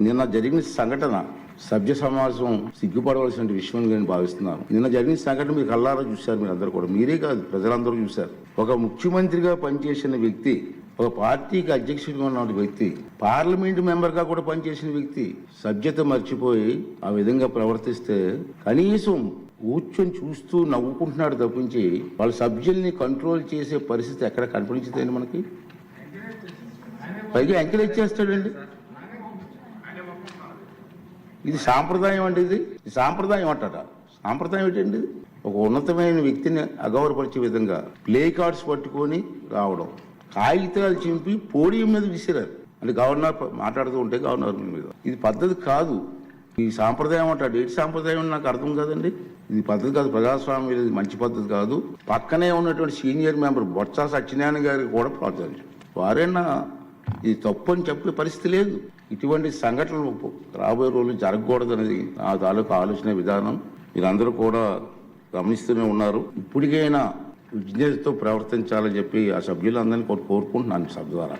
నిన్న జరిగిన సంఘటన సభ్య సమాజం సిగ్గుపడవలసిన విషయం నేను భావిస్తున్నాను. నిన్న జరిగిన సంఘటన మీరు కల్లారా చూశారు మీరు అందరూ కూడా. మీరే కాదు ప్రజలందరూ చూశారు. ఒక ముఖ్యమంత్రిగా పనిచేసిన వ్యక్తి ఒక పార్టీకి అధ్యక్షుడిగా ఉన్న వ్యక్తి పార్లమెంట్ మెంబర్గా కూడా పనిచేసిన వ్యక్తి సభ్యత మర్చిపోయి ఆ విధంగా ప్రవర్తిస్తే కనీసం కూర్చొని చూస్తూ నవ్వుకుంటున్నాడు తప్పించి వాళ్ళ సభ్యుల్ని కంట్రోల్ చేసే పరిస్థితి ఎక్కడ కనిపించదండి మనకి? పైగా ఎంకరేజ్ చేస్తాడండి. ఇది సాంప్రదాయం అండి ఇది. సాంప్రదాయం అంటారా సాంప్రదాయం ఏంటండి? ఒక ఉన్నతమైన వ్యక్తిని అగౌరవపరిచే విధంగా ప్లే కార్డ్స్ పట్టుకొని రావడం. కాగితాలు చింపి పోడియం మీద విసిరారు. అంటే గవర్నర్ మాట్లాడుతూ ఉంటే గవర్నర్ మీద. ఇది పద్ధతి కాదు. ఈ సాంప్రదాయం అంటాడు ఏంటి సాంప్రదాయం అని నాకు అర్థం కాదండి? ఇది పద్ధతి కాదు. ప్రజాస్వామ్యం ఇది మంచి పద్ధతి కాదు. పక్కనే ఉన్నటువంటి సీనియర్ మెంబర్ బొత్స సత్యనారాయణ గారికి కూడా ప్రోత్సహించారు వారైనా ఇది తప్పు అని చెప్పే పరిస్థితి లేదు. ఇటువంటి సంఘటనలు రాబోయే రోజులు జరగకూడదు అనేది నా తాలూకు ఆలోచన విధానం. మీరందరూ కూడా గమనిస్తూనే ఉన్నారు. ఇప్పటికైనా విజ్ఞతతో ప్రవర్తించాలని చెప్పి ఆ సభ్యులందరినీ కోరుకుంటున్నాను సభ ద్వారా.